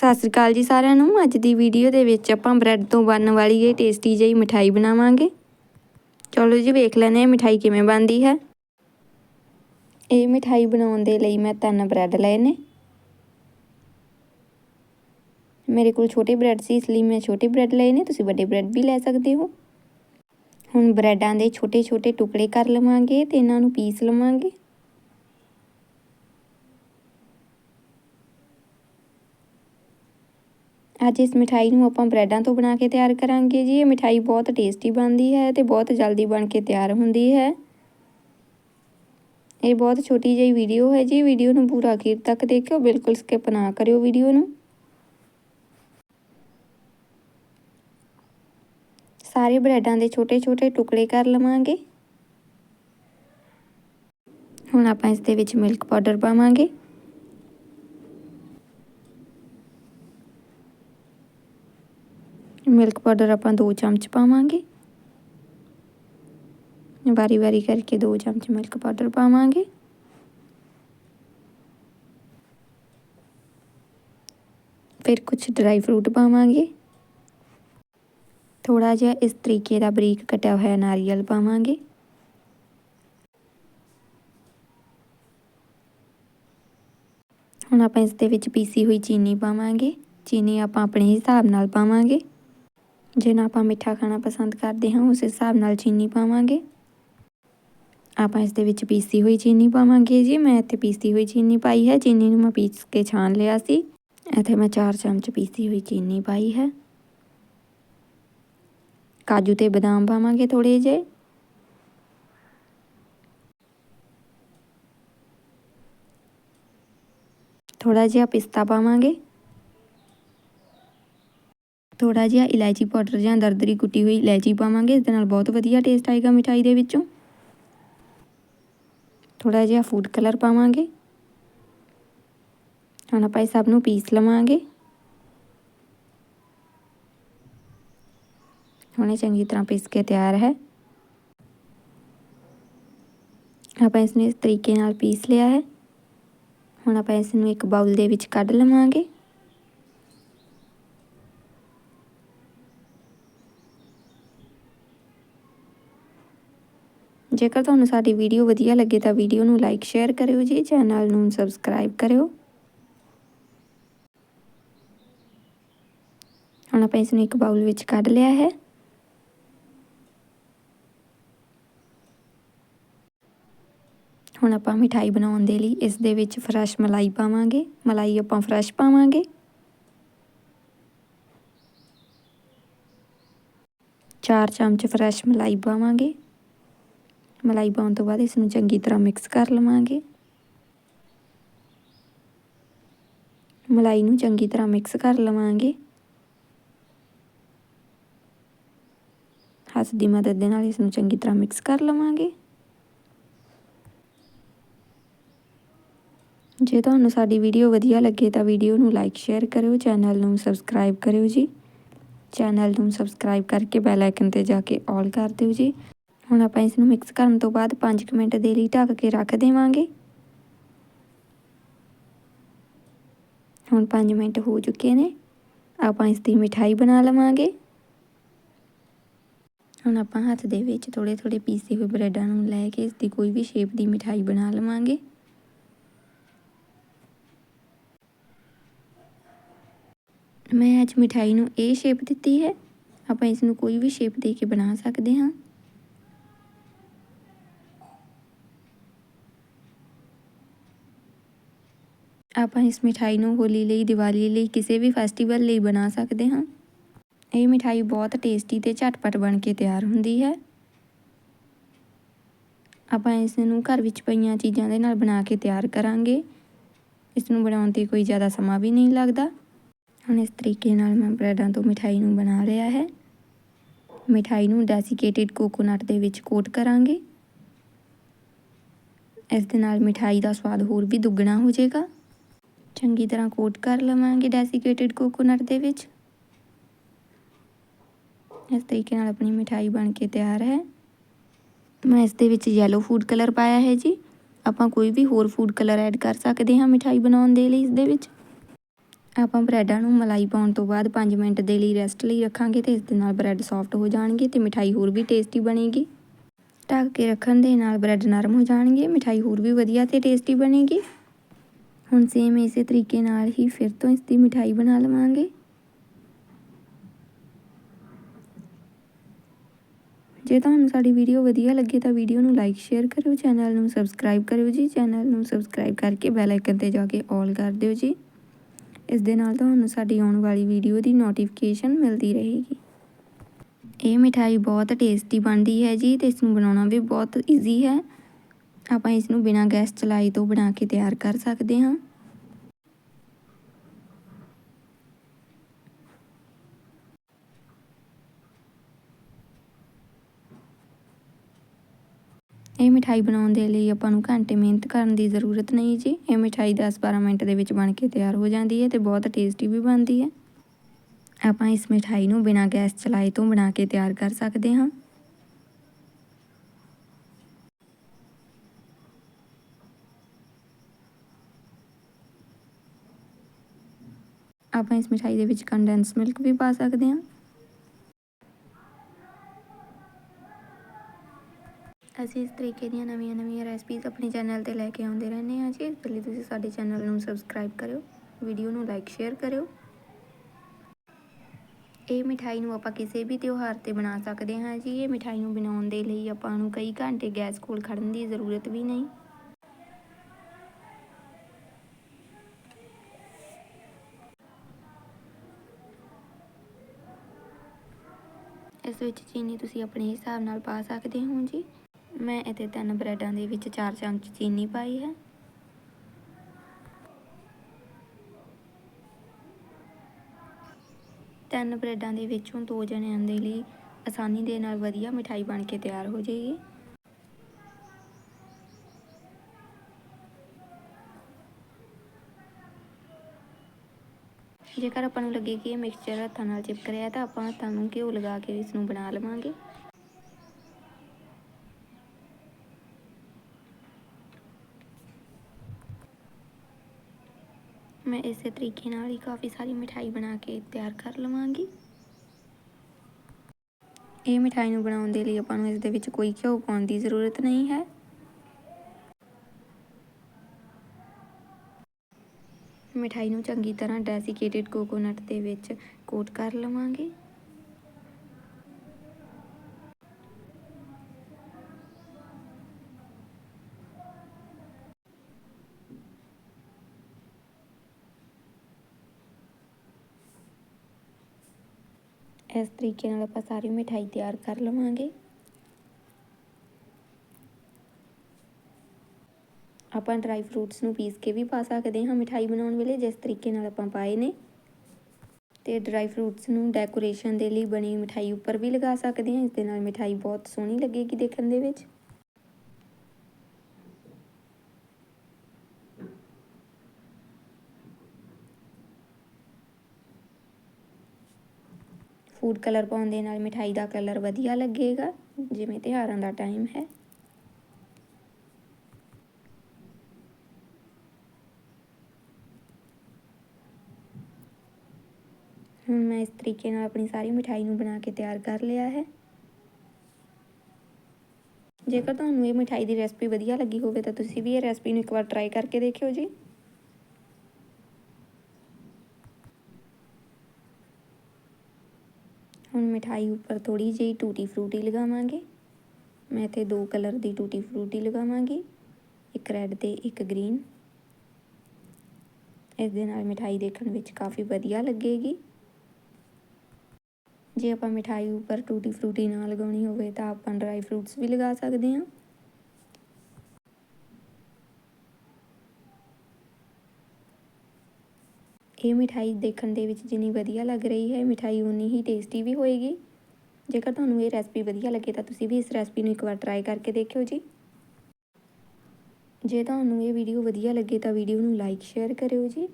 ਸਤਿ ਸ੍ਰੀ ਅਕਾਲ ਜੀ ਸਾਰਿਆਂ ਨੂੰ। ਅੱਜ ਦੀ ਵੀਡੀਓ ਦੇ ਵਿੱਚ ਆਪਾਂ ਬ੍ਰੈਡ ਤੋਂ ਬਣਨ ਵਾਲੀ ਇਹ ਟੇਸਟੀ ਜਿਹੀ ਮਿਠਾਈ ਬਣਾਵਾਂਗੇ। ਚਲੋ ਜੀ ਵੇਖ ਲੈਂਦੇ ਹਾਂ ਮਿਠਾਈ ਕਿਵੇਂ ਬਣਦੀ ਹੈ। ਇਹ ਮਿਠਾਈ ਬਣਾਉਣ ਦੇ ਲਈ ਮੈਂ ਤਿੰਨ ਬ੍ਰੈਡ ਲਏ ਨੇ। ਮੇਰੇ ਕੋਲ ਛੋਟੇ ਬ੍ਰੈਡ ਸੀ, ਇਸ ਲਈ ਮੈਂ ਛੋਟੇ ਬ੍ਰੈਡ ਲਏ ਨੇ। ਤੁਸੀਂ ਵੱਡੇ ਬ੍ਰੈਡ ਵੀ ਲੈ ਸਕਦੇ ਹੋ। ਹੁਣ ਬ੍ਰੈਡਾਂ ਦੇ ਛੋਟੇ ਛੋਟੇ ਟੁਕੜੇ ਕਰ ਲਵਾਂਗੇ ਤੇ ਇਹਨਾਂ ਨੂੰ ਪੀਸ ਲਵਾਂਗੇ। ਅੱਜ ਇਸ ਮਿਠਾਈ ਨੂੰ ਆਪਾਂ ਬ੍ਰੈਡਾਂ ਤੋਂ ਬਣਾ ਕੇ ਤਿਆਰ ਕਰਾਂਗੇ ਜੀ। ਇਹ ਮਿਠਾਈ ਬਹੁਤ ਟੇਸਟੀ ਬਣਦੀ ਹੈ ਤੇ ਬਹੁਤ ਜਲਦੀ ਬਣ ਕੇ ਤਿਆਰ ਹੁੰਦੀ ਹੈ। ਇਹ ਬਹੁਤ ਛੋਟੀ ਜਿਹੀ ਵੀਡੀਓ ਹੈ ਜੀ। ਵੀਡੀਓ ਨੂੰ ਪੂਰਾ ਅਖੀਰ ਤੱਕ ਦੇਖਿਓ। ਬਿਲਕੁਲ ਸਕਿਪ ਨਾ ਕਰਿਓ ਵੀਡੀਓ ਨੂੰ। ਸਾਰੇ ਬ੍ਰੈਡਾਂ ਦੇ ਛੋਟੇ-ਛੋਟੇ ਟੁਕੜੇ ਕਰ ਲਵਾਂਗੇ। ਹੁਣ ਆਪਾਂ ਇਸ ਦੇ ਵਿੱਚ ਮਿਲਕ ਪਾਊਡਰ ਪਾਵਾਂਗੇ। ਮਿਲਕ ਪਾਊਡਰ ਆਪਾਂ 2 ਚਮਚ ਪਾਵਾਂਗੇ। ਵਾਰੀ-ਵਾਰੀ ਕਰਕੇ 2 ਚਮਚ ਮਿਲਕ ਪਾਊਡਰ ਪਾਵਾਂਗੇ। ਫਿਰ ਕੁਝ ਡਰਾਈ ਫਰੂਟ ਪਾਵਾਂਗੇ। ਥੋੜਾ ਜਿਹਾ ਇਸ ਤਰੀਕੇ ਦਾ ਬਰੀਕ ਕਟਿਆ ਹੋਇਆ ਨਾਰੀਅਲ ਪਾਵਾਂਗੇ। ਹੁਣ ਆਪਾਂ ਇਸ ਦੇ ਵਿੱਚ ਪੀਸੀ ਹੋਈ ਚੀਨੀ ਪਾਵਾਂਗੇ। ਚੀਨੀ ਆਪਾਂ ਆਪਣੇ ਹਿਸਾਬ ਨਾਲ ਪਾਵਾਂਗੇ। ਜਿੰਨਾ ਆਪਾਂ ਮਿੱਠਾ ਖਾਣਾ ਪਸੰਦ ਕਰਦੇ ਹਾਂ, ਉਸ ਹਿਸਾਬ ਨਾਲ ਚੀਨੀ ਪਾਵਾਂਗੇ। ਆਪਾਂ ਇਸ ਦੇ ਵਿੱਚ ਪੀਸੀ ਹੋਈ ਚੀਨੀ ਪਾਵਾਂਗੇ ਜੀ। ਮੈਂ ਇੱਥੇ ਪੀਸੀ ਹੋਈ ਚੀਨੀ ਪਾਈ ਹੈ। ਚੀਨੀ ਨੂੰ ਮੈਂ ਪੀਸ ਕੇ ਛਾਣ ਲਿਆ ਸੀ। ਇੱਥੇ ਮੈਂ 4 ਚਮਚ ਪੀਸੀ ਹੋਈ ਚੀਨੀ ਪਾਈ ਹੈ। ਕਾਜੂ ਤੇ ਬਦਾਮ ਪਾਵਾਂਗੇ ਥੋੜੇ ਜਿਹੇ। ਥੋੜਾ ਜਿਹਾ ਪਿਸਤਾ ਪਾਵਾਂਗੇ। ਥੋੜਾ ਜਿਹਾ ਇਲਾਇਚੀ ਪਾਊਡਰ ਜਾਂ ਦਰਦਰੀ ਕੁੱਟੀ ਹੋਈ ਇਲਾਇਚੀ ਪਾਵਾਂਗੇ ਇਸ ਦੇ ਨਾਲ ਬਹੁਤ ਵਧੀਆ ਟੇਸਟ ਆਏਗਾ ਮਿਠਾਈ ਦੇ ਵਿੱਚੋਂ। ਥੋੜਾ ਜਿਹਾ ਫੂਡ ਕਲਰ ਪਾਵਾਂਗੇ। ਹੁਣ ਆਪਾਂ ਇਹ ਸਭ ਨੂੰ ਪੀਸ ਲਵਾਂਗੇ। ਹੁਣ ਇਹ ਚੰਗੀ ਤਰ੍ਹਾਂ ਪੀਸ ਕੇ ਤਿਆਰ ਹੈ। ਆਪਾਂ ਇਸ ਨੂੰ ਇਸ ਤਰੀਕੇ ਨਾਲ ਪੀਸ ਲਿਆ ਹੈ। ਹੁਣ ਆਪਾਂ ਇਸ ਨੂੰ ਇੱਕ ਬਾਉਲ ਦੇ ਵਿੱਚ ਕੱਢ ਲਵਾਂਗੇ। ਜੇਕਰ ਤੁਹਾਨੂੰ ਸਾਡੀ ਵੀਡੀਓ ਵਧੀਆ ਲੱਗੇ ਤਾਂ ਵੀਡੀਓ ਨੂੰ ਲਾਈਕ, ਸ਼ੇਅਰ ਕਰਿਓ ਜੀ, ਚੈਨਲ ਨੂੰ ਸਬਸਕ੍ਰਾਈਬ ਕਰਿਓ। ਹੁਣ ਆਪਾਂ ਇਸ ਨੂੰ ਇੱਕ ਬਾਉਲ ਵਿੱਚ ਕੱਢ ਲਿਆ ਹੈ। ਹੁਣ ਆਪਾਂ ਮਿਠਾਈ ਬਣਾਉਣ ਦੇ ਲਈ ਇਸ ਦੇ ਵਿੱਚ ਫਰੈਸ਼ ਮਲਾਈ ਪਾਵਾਂਗੇ। ਮਲਾਈ ਆਪਾਂ ਫਰੈਸ਼ ਪਾਵਾਂਗੇ। ਚਾਰ ਚਮਚ ਫਰੈਸ਼ ਮਲਾਈ ਪਾਵਾਂਗੇ। ਮਲਾਈ ਪਾਉਣ ਤੋਂ ਬਾਅਦ ਇਸ ਨੂੰ ਚੰਗੀ ਤਰ੍ਹਾਂ ਮਿਕਸ ਕਰ ਲਵਾਂਗੇ। ਮਲਾਈ ਨੂੰ ਚੰਗੀ ਤਰ੍ਹਾਂ ਮਿਕਸ ਕਰ ਲਵਾਂਗੇ। ਹੱਥ ਦੀ ਮਦਦ ਦੇ ਨਾਲ ਇਸ ਨੂੰ ਚੰਗੀ ਤਰ੍ਹਾਂ ਮਿਕਸ ਕਰ ਲਵਾਂਗੇ। ਜੇ ਤੁਹਾਨੂੰ ਸਾਡੀ ਵੀਡੀਓ ਵਧੀਆ ਲੱਗੇ ਤਾਂ ਵੀਡੀਓ ਨੂੰ ਲਾਈਕ ਸ਼ੇਅਰ ਕਰਿਓ ਚੈਨਲ ਨੂੰ ਸਬਸਕ੍ਰਾਈਬ ਕਰਿਓ ਜੀ। ਚੈਨਲ ਨੂੰ ਸਬਸਕ੍ਰਾਈਬ ਕਰਕੇ ਬੈਲ ਆਈਕਨ ਤੇ ਜਾ ਕੇ ਆਲ ਕਰ ਦਿਓ ਜੀ। ਹੁਣ ਆਪਾਂ ਇਸ ਨੂੰ ਮਿਕਸ ਕਰਨ ਤੋਂ ਬਾਅਦ 5 ਮਿੰਟ ਦੇ ਲਈ ਢੱਕ ਕੇ ਰੱਖ ਦੇਵਾਂਗੇ। ਹੁਣ 5 ਮਿੰਟ ਹੋ ਚੁੱਕੇ ਨੇ, ਆਪਾਂ ਇਸ ਦੀ ਮਿਠਾਈ ਬਣਾ ਲਵਾਂਗੇ। ਹੁਣ ਆਪਾਂ ਹੱਥ ਦੇ ਵਿੱਚ ਥੋੜੇ ਥੋੜੇ ਪੀਸੇ ਹੋਏ ਬ੍ਰੈਡਾਂ ਨੂੰ ਲੈ ਕੇ ਇਸ ਦੀ ਕੋਈ ਵੀ ਸ਼ੇਪ ਦੀ ਮਿਠਾਈ ਬਣਾ ਲਵਾਂਗੇ। ਮੈਂ ਅੱਜ ਮਿਠਾਈ ਨੂੰ ਇਹ ਸ਼ੇਪ ਦਿੱਤੀ ਹੈ। ਆਪਾਂ ਇਸ ਨੂੰ ਕੋਈ ਵੀ ਸ਼ੇਪ ਦੇ ਕੇ ਬਣਾ ਸਕਦੇ ਹਾਂ। ਆਪਾਂ ਇਸ ਮਿਠਾਈ ਨੂੰ ਹੋਲੀ ਲਈ, ਦੀਵਾਲੀ ਲਈ ਕਿਸੇ ਵੀ ਫੈਸਟੀਵਲ ਲਈ ਬਣਾ ਸਕਦੇ ਹਾਂ। ਇਹ ਮਿਠਾਈ ਬਹੁਤ ਟੇਸਟੀ ਤੇ ਝਟਪਟ ਬਣ ਕੇ ਤਿਆਰ ਹੁੰਦੀ ਹੈ। ਆਪਾਂ ਇਸ ਨੂੰ ਘਰ ਵਿੱਚ ਪਈਆਂ ਚੀਜ਼ਾਂ ਦੇ ਨਾਲ ਬਣਾ ਕੇ ਤਿਆਰ ਕਰਾਂਗੇ। ਇਸ ਨੂੰ ਬਣਾਉਣ ਤੇ ਕੋਈ ਜ਼ਿਆਦਾ ਸਮਾਂ ਵੀ ਨਹੀਂ ਲੱਗਦਾ। ਹੁਣ ਇਸ ਤਰੀਕੇ ਨਾਲ ਮੈਂ ਬ੍ਰੈਡਾਂ ਤੋਂ ਮਿਠਾਈ ਨੂੰ ਬਣਾ ਲਿਆ ਹੈ। ਮਿਠਾਈ ਨੂੰ ਡੈਸੀਕੇਟਿਡ ਕੋਕੋਨਟ ਦੇ ਵਿੱਚ ਕੋਟ ਕਰਾਂਗੇ। ਇਸ ਦੇ ਨਾਲ ਮਿਠਾਈ ਦਾ ਸਵਾਦ ਹੋਰ ਵੀ ਦੁੱਗਣਾ ਹੋ ਜਾਏਗਾ। ਚੰਗੀ ਤਰ੍ਹਾਂ ਕੋਟ ਕਰ ਲਵਾਂਗੇ ਡੈਸੀਕੇਟਿਡ ਕੋਕੋਨਟ ਦੇ ਵਿੱਚ। ਇਸ ਤਰੀਕੇ ਨਾਲ ਆਪਣੀ ਮਿਠਾਈ ਬਣ ਕੇ ਤਿਆਰ ਹੈ। ਮੈਂ ਇਸ ਦੇ ਵਿੱਚ ਯੈਲੋ ਫੂਡ ਕਲਰ ਪਾਇਆ ਹੈ ਜੀ। ਆਪਾਂ ਕੋਈ ਵੀ ਹੋਰ ਫੂਡ ਕਲਰ ਐਡ ਕਰ ਸਕਦੇ ਹਾਂ ਮਿਠਾਈ ਬਣਾਉਣ ਦੇ ਲਈ ਇਸ ਦੇ ਵਿੱਚ। ਆਪਾਂ ਬ੍ਰੈਡਾਂ ਨੂੰ ਮਲਾਈ ਪਾਉਣ ਤੋਂ ਬਾਅਦ 5 ਮਿੰਟ ਦੇ ਲਈ ਰੈਸਟ ਲਈ ਰੱਖਾਂਗੇ ਤੇ ਇਸ ਦੇ ਨਾਲ ਬ੍ਰੈਡ ਸੌਫਟ ਹੋ ਜਾਣਗੇ ਤੇ ਮਿਠਾਈ ਹੋਰ ਵੀ ਟੇਸਟੀ ਬਣੇਗੀ। ਢੱਕ ਕੇ ਰੱਖਣ ਦੇ ਨਾਲ ਬ੍ਰੈਡ ਨਰਮ ਹੋ ਜਾਣਗੇ, ਮਿਠਾਈ ਹੋਰ ਵੀ ਵਧੀਆ ਤੇ ਟੇਸਟੀ ਬਣੇਗੀ। ਹੁਣ ਸੇਮ ਇਸੇ ਤਰੀਕੇ ਨਾਲ ਹੀ ਫਿਰ ਤੋਂ ਇਸ ਦੀ ਮਿਠਾਈ ਬਣਾ ਲਵਾਂਗੇ। ਜੇ ਤੁਹਾਨੂੰ ਸਾਡੀ ਵੀਡੀਓ ਵਧੀਆ ਲੱਗੇ ਤਾਂ ਵੀਡੀਓ ਨੂੰ ਲਾਈਕ ਸ਼ੇਅਰ ਕਰਿਓ ਚੈਨਲ ਨੂੰ ਸਬਸਕ੍ਰਾਈਬ ਕਰਿਓ ਜੀ। ਚੈਨਲ ਨੂੰ ਸਬਸਕ੍ਰਾਈਬ ਕਰਕੇ ਬੈਲ ਆਈਕਨ ਤੇ ਜਾ ਕੇ ਆਲ ਕਰ ਦਿਓ ਜੀ। ਇਸ ਦੇ ਨਾਲ ਤੁਹਾਨੂੰ ਸਾਡੀ ਆਉਣ ਵਾਲੀ ਵੀਡੀਓ ਦੀ ਨੋਟੀਫਿਕੇਸ਼ਨ ਮਿਲਦੀ ਰਹੇਗੀ। ਇਹ ਮਿਠਾਈ ਬਹੁਤ ਟੇਸਟੀ ਬਣਦੀ ਹੈ ਜੀ ਤੇ ਇਸ ਨੂੰ ਬਣਾਉਣਾ ਵੀ ਬਹੁਤ ਈਜ਼ੀ ਹੈ। ਆਪਾਂ ਇਸ ਨੂੰ ਬਿਨਾਂ ਗੈਸ ਚਲਾਈ ਤੋਂ ਬਣਾ ਕੇ ਤਿਆਰ ਕਰ ਸਕਦੇ ਹਾਂ। ਇਹ ਮਿਠਾਈ ਬਣਾਉਣ ਦੇ ਲਈ ਆਪਾਂ ਨੂੰ ਘੰਟੇ ਮਿਹਨਤ ਕਰਨ ਦੀ ਜ਼ਰੂਰਤ ਨਹੀਂ ਜੀ। ਇਹ ਮਿਠਾਈ 10-12 ਮਿੰਟ ਦੇ ਵਿੱਚ ਬਣ ਕੇ ਤਿਆਰ ਹੋ ਜਾਂਦੀ ਹੈ ਤੇ ਬਹੁਤ ਟੇਸਟੀ ਵੀ ਬਣਦੀ ਹੈ। ਆਪਾਂ ਇਸ ਮਿਠਾਈ ਨੂੰ ਬਿਨਾਂ ਗੈਸ ਚਲਾਈ ਤੋਂ ਬਣਾ ਕੇ ਤਿਆਰ ਕਰ ਸਕਦੇ ਹਾਂ। ਆਪਾਂ ਇਸ ਮਿਠਾਈ ਦੇ ਵਿੱਚ ਕੰਡੈਂਸ ਮਿਲਕ ਵੀ ਪਾ ਸਕਦੇ ਹਾਂ। ਅਸੀਂ ਇਸ ਤਰੀਕੇ ਦੀਆਂ ਨਵੀਆਂ-ਨਵੀਆਂ ਰੈਸਪੀਜ਼ ਆਪਣੇ ਚੈਨਲ ਤੇ ਲੈ ਕੇ ਆਉਂਦੇ ਰਹਿੰਦੇ ਹਾਂ ਜੀ। ਇਸ ਲਈ ਤੁਸੀਂ ਸਾਡੇ ਚੈਨਲ ਨੂੰ ਸਬਸਕ੍ਰਾਈਬ ਕਰਿਓ ਵੀਡੀਓ ਨੂੰ ਲਾਈਕ ਸ਼ੇਅਰ ਕਰਿਓ। ਇਹ ਮਿਠਾਈ ਨੂੰ ਆਪਾਂ ਕਿਸੇ ਵੀ ਤਿਉਹਾਰ ਤੇ ਬਣਾ ਸਕਦੇ ਹਾਂ ਜੀ। ਇਹ ਮਿਠਾਈ ਨੂੰ ਬਣਾਉਣ ਦੇ ਲਈ ਆਪਾਂ ਨੂੰ ਕਈ ਘੰਟੇ ਗੈਸ ਕੋਲ ਖੜਨ ਦੀ ਜ਼ਰੂਰਤ ਵੀ ਨਹੀਂ। ਇਸ ਵਿੱਚ ਚੀਨੀ ਤੁਸੀਂ ਆਪਣੇ ਹਿਸਾਬ ਨਾਲ ਪਾ ਸਕਦੇ ਹੋ ਜੀ। ਮੈਂ ਇੱਥੇ ਤਿੰਨ ਬ੍ਰੈਡਾਂ ਦੇ ਵਿੱਚ 4 ਚਮਚ ਚੀਨੀ ਪਾਈ ਹੈ। ਤਿੰਨ ਬ੍ਰੈਡਾਂ ਦੇ ਵਿੱਚੋਂ ਦੋ ਜਣਿਆਂ ਦੇ ਲਈ ਆਸਾਨੀ ਦੇ ਨਾਲ ਵਧੀਆ ਮਿਠਾਈ ਬਣ ਕੇ ਤਿਆਰ ਹੋ ਜਾਏਗੀ। ਜੇਕਰ ਆਪਾਂ ਨੂੰ ਲੱਗੇ ਕਿ ਇਹ ਮਿਕਸਚਰ ਹੱਥਾਂ ਨਾਲ ਚਿਪਕ ਰਿਹਾ ਤਾਂ ਆਪਾਂ ਹੱਥਾਂ ਨੂੰ ਘਿਓ ਲਗਾ ਕੇ ਇਸ ਨੂੰ ਬਣਾ ਲਵਾਂਗੇ। ਮੈਂ ਇਸੇ ਤਰੀਕੇ ਨਾਲ ਹੀ ਕਾਫੀ ਸਾਰੀ ਮਿਠਾਈ ਬਣਾ ਕੇ ਤਿਆਰ ਕਰ ਲਵਾਂਗੀ। ਇਹ ਮਿਠਾਈ ਨੂੰ ਬਣਾਉਣ ਦੇ ਲਈ ਆਪਾਂ ਨੂੰ ਇਸ ਦੇ ਵਿੱਚ ਕੋਈ ਘਿਓ ਪਾਉਣ ਦੀ ਜ਼ਰੂਰਤ ਨਹੀਂ ਹੈ। ਮਿਠਾਈ ਨੂੰ ਚੰਗੀ ਤਰ੍ਹਾਂ ਡੈਸੀਕੇਟਿਡ ਕੋਕੋਨਟ ਦੇ ਵਿੱਚ ਕੋਟ ਕਰ ਲਵਾਂਗੇ। ਇਸ ਤਰੀਕੇ ਨਾਲ ਆਪਾਂ ਸਾਰੀ ਮਿਠਾਈ ਤਿਆਰ ਕਰ ਲਵਾਂਗੇ। ਆਪਾਂ ਡਰਾਈ ਫਰੂਟਸ ਨੂੰ ਪੀਸ ਕੇ ਵੀ ਪਾ ਸਕਦੇ ਹਾਂ ਮਿਠਾਈ ਬਣਾਉਣ ਵੇਲੇ, ਜਿਸ ਤਰੀਕੇ ਨਾਲ ਆਪਾਂ ਪਾਏ ਨੇ। ਤੇ ਡਰਾਈ ਫਰੂਟਸ ਨੂੰ ਡੈਕੋਰੇਸ਼ਨ ਦੇ ਲਈ ਬਣੀ ਮਿਠਾਈ ਉੱਪਰ ਵੀ ਲਗਾ ਸਕਦੇ ਹਾਂ ਇਸ ਦੇ ਨਾਲ ਮਿਠਾਈ ਬਹੁਤ ਸੋਹਣੀ ਲੱਗੇਗੀ ਦੇਖਣ ਦੇ ਵਿੱਚ। ਫੂਡ ਕਲਰ ਪਾਉਣ ਦੇ ਨਾਲ ਮਿਠਾਈ ਦਾ ਕਲਰ ਵਧੀਆ ਲੱਗੇਗਾ, ਜਿਵੇਂ ਤਿਉਹਾਰਾਂ ਦਾ ਟਾਈਮ ਹੈ। ਹੁਣ ਮੈਂ ਇਸ ਤਰੀਕੇ ਨਾਲ ਆਪਣੀ ਸਾਰੀ ਮਿਠਾਈ ਨੂੰ ਬਣਾ ਕੇ ਤਿਆਰ ਕਰ ਲਿਆ ਹੈ। ਜੇਕਰ ਤੁਹਾਨੂੰ ਇਹ ਮਿਠਾਈ ਦੀ ਰੈਸਪੀ ਵਧੀਆ ਲੱਗੀ ਹੋਵੇ ਤਾਂ ਤੁਸੀਂ ਵੀ ਇਹ ਰੈਸਪੀ ਨੂੰ ਇੱਕ ਵਾਰ ਟਰਾਈ ਕਰਕੇ ਦੇਖਿਓ ਜੀ। ਹੁਣ ਮਿਠਾਈ ਉੱਪਰ ਥੋੜੀ ਜਿਹੀ ਟੂਟੀ ਫਰੂਟੀ ਲਗਾਵਾਂਗੇ। ਮੈਂ ਇੱਥੇ ਦੋ ਕਲਰ ਦੀ ਟੂਟੀ ਫਰੂਟੀ ਲਗਾਵਾਂਗੀ, ਇੱਕ ਰੈੱਡ ਤੇ ਇੱਕ ਗ੍ਰੀਨ। ਇਸ ਦੇ ਨਾਲ ਮਿਠਾਈ ਦੇਖਣ ਵਿੱਚ ਕਾਫੀ ਵਧੀਆ ਲੱਗੇਗੀ। ਜੇ ਆਪਾਂ ਮਿਠਾਈ ਉੱਪਰ ਟੂਟੀ ਫਰੂਟੀ ਨਾ ਲਗਾਉਣੀ ਹੋਵੇ ਤਾਂ ਆਪਾਂ ਡਰਾਈ ਫਰੂਟਸ ਵੀ ਲਗਾ ਸਕਦੇ ਹਾਂ। ਇਹ ਮਿਠਾਈ ਦੇਖਣ ਦੇ ਵਿੱਚ ਜਿੰਨੀ ਵਧੀਆ ਲੱਗ ਰਹੀ ਹੈ, ਮਿਠਾਈ ਉਨੀ ਹੀ ਟੇਸਟੀ ਵੀ ਹੋਏਗੀ। ਜੇਕਰ ਤੁਹਾਨੂੰ ਇਹ ਰੈਸਪੀ ਵਧੀਆ ਲੱਗੇ ਤਾਂ ਤੁਸੀਂ ਵੀ ਇਸ ਰੈਸਪੀ ਨੂੰ ਇੱਕ ਵਾਰ ਟਰਾਈ ਕਰਕੇ ਦੇਖਿਓ ਜੀ। ਜੇ ਤੁਹਾਨੂੰ ਇਹ ਵੀਡੀਓ ਵਧੀਆ ਲੱਗੇ ਤਾਂ ਵੀਡੀਓ ਨੂੰ ਲਾਈਕ ਸ਼ੇਅਰ ਕਰਿਓ ਜੀ।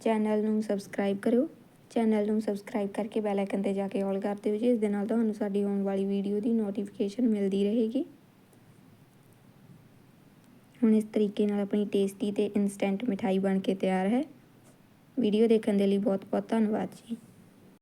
ਚੈਨਲ ਨੂੰ ਸਬਸਕ੍ਰਾਈਬ ਕਰਿਓ। ਚੈਨਲ ਨੂੰ ਸਬਸਕ੍ਰਾਈਬ ਕਰਕੇ ਬੈਲ ਆਈਕਨ ਤੇ ਜਾ ਕੇ ਆਲ ਕਰ ਦਿਓ ਜੀ, ਇਸ ਦੇ ਨਾਲ ਤੁਹਾਨੂੰ ਸਾਡੀ ਆਉਣ ਵਾਲੀ ਵੀਡੀਓ ਦੀ ਨੋਟੀਫਿਕੇਸ਼ਨ ਮਿਲਦੀ ਰਹੇਗੀ। ਹੁਣ ਇਸ ਤਰੀਕੇ ਨਾਲ ਆਪਣੀ ਟੇਸਟੀ ਤੇ ਇਨਸਟੈਂਟ ਮਿਠਾਈ ਬਣ ਕੇ ਤਿਆਰ ਹੈ। ਵੀਡੀਓ ਦੇਖਣ ਦੇ ਲਈ ਬਹੁਤ ਬਹੁਤ ਧੰਨਵਾਦ ਜੀ।